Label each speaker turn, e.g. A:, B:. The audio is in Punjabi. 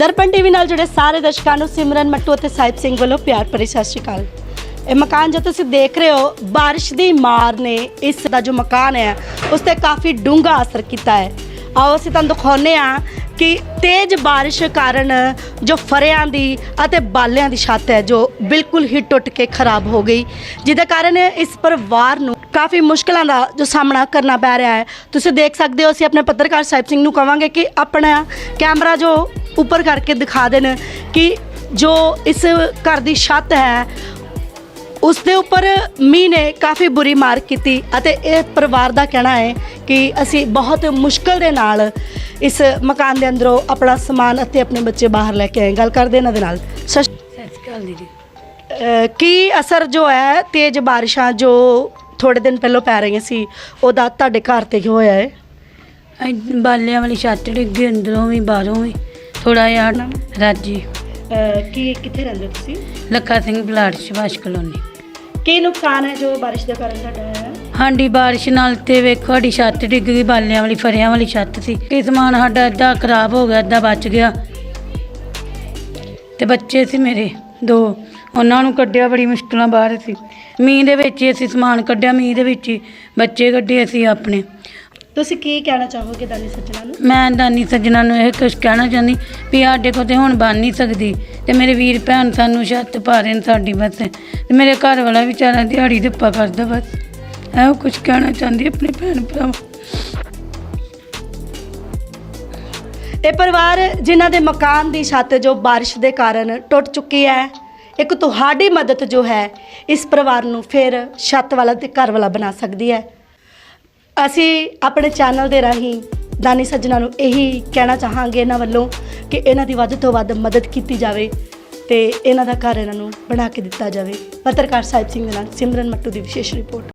A: ਦਰਪਣ ਟੀਵੀ ਨਾਲ ਜੁੜੇ ਸਾਰੇ ਦਰਸ਼ਕਾਂ ਨੂੰ ਸਿਮਰਨ ਮੱਟੂ ਅਤੇ ਸਾਹਿਬ ਸਿੰਘ ਵੱਲੋਂ ਪਿਆਰ ਭਰੀ ਸਤਿ ਸ਼੍ਰੀ ਅਕਾਲ। ਇਹ ਮਕਾਨ ਜੋ ਤੁਸੀਂ ਦੇਖ ਰਹੇ ਹੋ, ਬਾਰਿਸ਼ ਦੀ ਮਾਰ ਨੇ ਇਸ ਦਾ ਜੋ ਮਕਾਨ ਹੈ, ਉਸ ਤੇ ਕਾਫੀ ਡੂੰਘਾ ਅਸਰ ਕੀਤਾ ਹੈ। ਆਓ ਅਸੀਂ ਤੁਹਾਨੂੰ ਦਿਖਾਉਂਦੇ ਹਾਂ ਕਿ ਤੇਜ਼ ਬਾਰਿਸ਼ ਕਾਰਨ ਜੋ ਫਰਿਆਂ ਦੀ ਅਤੇ ਬਾਲਿਆਂ ਦੀ ਛੱਤ ਹੈ, ਜੋ ਬਿਲਕੁਲ ਹੀ ਟੁੱਟ ਕੇ ਖਰਾਬ ਹੋ ਗਈ। ਜਿਹਦੇ ਕਾਰਨ ਇਸ ਪਰਿਵਾਰ ਨੂੰ ਕਾਫੀ ਮੁਸ਼ਕਲਾਂ ਦਾ ਜੋ ਸਾਹਮਣਾ ਕਰਨਾ ਪੈ ਰਿਹਾ ਹੈ। ਤੁਸੀਂ ਦੇਖ ਸਕਦੇ ਹੋ, ਅਸੀਂ ਆਪਣੇ ਪੱਤਰਕਾਰ ਸਾਹਿਬ ਸਿੰਘ ਨੂੰ ਕਵਾਂਗੇ ਕਿ ਆਪਣਾ ਕੈਮਰਾ ਜੋ ਉੱਪਰ ਕਰਕੇ ਦਿਖਾ ਦੇਣ ਕਿ ਜੋ ਇਸ ਘਰ ਦੀ ਛੱਤ ਹੈ ਉਸ ਦੇ ਉੱਪਰ ਮੀਂਹ ਨੇ ਕਾਫੀ ਬੁਰੀ ਮਾਰ ਕੀਤੀ ਅਤੇ ਇਹ ਪਰਿਵਾਰ ਦਾ ਕਹਿਣਾ ਹੈ ਕਿ ਅਸੀਂ ਬਹੁਤ ਮੁਸ਼ਕਲ ਦੇ ਨਾਲ ਇਸ ਮਕਾਨ ਦੇ ਅੰਦਰੋਂ ਆਪਣਾ ਸਮਾਨ ਅਤੇ ਆਪਣੇ ਬੱਚੇ ਬਾਹਰ ਲੈ ਕੇ ਆਏ। ਗੱਲ ਕਰਦੇ ਇਹਨਾਂ ਦੇ ਨਾਲ। ਸਤਿ ਸ਼੍ਰੀ
B: ਅਕਾਲ। ਦੀਦੀ।
A: ਕੀ ਅਸਰ ਜੋ ਹੈ ਤੇਜ਼ ਬਾਰਿਸ਼ਾਂ ਜੋ ਥੋੜੇ ਦਿਨ ਪਹਿਲਾਂ ਪੈ ਰਹੀਆਂ ਸੀ ਉਹਦਾ ਤੁਹਾਡੇ ਘਰ ਤੇ ਕੀ ਹੋਇਆ ਹੈ?
B: ਬਾਲਿਆਂ ਵਾਲੀ ਛੱਤ ਡਿੱਗੀ ਅੰਦਰੋਂ ਵੀ ਬਾਹਰੋਂ ਵੀ। ਥੋੜਾ ਜਿਹਾ ਰਾਜੀ।
A: ਅਹ ਕੀ ਕਿੱਥੇ ਰਹਿੰਦੇ ਹੋ ਤੁਸੀਂ?
B: ਲੱਖਾ ਸਿੰਘ ਬਲਾਡ ਸ਼ਿਵਾਸ਼ ਕਲੋਨੀ।
A: ਕੀ ਨੁਕਸਾਨ ਹੈ ਜੋ ਬਾਰਿਸ਼ ਦੇ ਕਾਰਨ ਤੁਹਾਡਾ ਹੋਇਆ ਹੈ?
B: ਹਾਂਡੀ ਬਾਰਿਸ਼ ਨਾਲ ਤੇ ਵੇਖੋ ਸਾਡੀ ਛੱਤ ਡਿੱਗ ਗਈ ਬਾਲਿਆਂ ਵਾਲੀ ਫਰਿਆਂ ਵਾਲੀ ਛੱਤ ਸੀ। ਇਹ ਸਮਾਨ ਸਾਡਾ ਅੱਧਾ ਖਰਾਬ ਹੋ ਗਿਆ ਅੱਧਾ ਬਚ ਗਿਆ। ਤੇ ਬੱਚੇ ਸੀ ਮੇਰੇ ਦੋ। ਉਹਨਾਂ ਨੂੰ ਕੱਢਿਆ ਬੜੀ ਮੁਸ਼ਕਲਾਂ ਬਾਹਰ ਸੀ। ਮੀਂਹ ਦੇ ਵਿੱਚ ਹੀ ਅਸੀਂ ਸਮਾਨ ਕੱਢਿਆ ਮੀਂਹ ਦੇ ਵਿੱਚ ਹੀ ਬੱਚੇ ਕੱਢੇ ਅਸੀਂ ਆਪਣੇ।
A: ਤੁਸੀਂ ਕੀ ਕਹਿਣਾ ਚਾਹੋਗੇ ਦਾਨੀ ਸੱਜਣਾ ਨੂੰ?
B: ਮੈਂ ਦਾਨੀ ਸੱਜਣਾ ਨੂੰ ਇਹ ਕੁਝ ਕਹਿਣਾ ਚਾਹੁੰਦੀ ਵੀ ਸਾਡੇ ਕੋਲ ਤੇ ਹੁਣ ਬਣ ਨਹੀਂ ਸਕਦੀ ਤੇ ਮੇਰੇ ਵੀਰ ਭੈਣ ਸਾਨੂੰ ਛੱਤ ਪਾ ਰਹੇ ਨੇ ਸਾਡੀ ਬਸ। ਤੇ ਮੇਰੇ ਘਰ ਵਾਲਾ ਵਿਚਾਰਾ ਦਿਹਾੜੀ ਧੱਪਾ ਕਰਦਾ ਬਸ। ਇਹੋ ਕੁਝ ਕਹਿਣਾ ਚਾਹੁੰਦੀ ਆਪਣੇ ਭੈਣ ਭਰਾਵਾਂ
A: ਇਹ ਪਰਿਵਾਰ ਜਿਨ੍ਹਾਂ ਦੇ ਮਕਾਨ ਦੀ ਛੱਤ ਜੋ ਬਾਰਿਸ਼ ਦੇ ਕਾਰਨ ਟੁੱਟ ਚੁੱਕੀ ਹੈ ਇੱਕ ਤੁਹਾਡੀ ਮਦਦ ਜੋ ਹੈ ਇਸ ਪਰਿਵਾਰ ਨੂੰ ਫਿਰ ਛੱਤ ਵਾਲਾ ਤੇ ਘਰ ਵਾਲਾ ਬਣਾ ਸਕਦੀ ਹੈ। ਅਸੀਂ ਆਪਣੇ ਚੈਨਲ ਦੇ ਰਾਹੀਂ ਦਾਨੀ ਸੱਜਣਾ ਨੂੰ ਇਹੀ ਕਹਿਣਾ ਚਾਹਾਂਗੇ ਇਹਨਾਂ ਵੱਲੋਂ ਕਿ ਇਹਨਾਂ ਦੀ ਵੱਧ ਤੋਂ ਵੱਧ ਮਦਦ ਕੀਤੀ ਜਾਵੇ ਤੇ ਇਹਨਾਂ ਦਾ ਘਰ ਇਹਨਾਂ ਨੂੰ ਬਣਾ ਕੇ ਦਿੱਤਾ ਜਾਵੇ। ਪੱਤਰਕਾਰ ਸਾਹਿਬ ਸਿੰਘ ਦੇ ਨਾਲ ਸਿਮਰਨ ਮੱਟੂ ਦੀ ਵਿਸ਼ੇਸ਼ ਰਿਪੋਰਟ।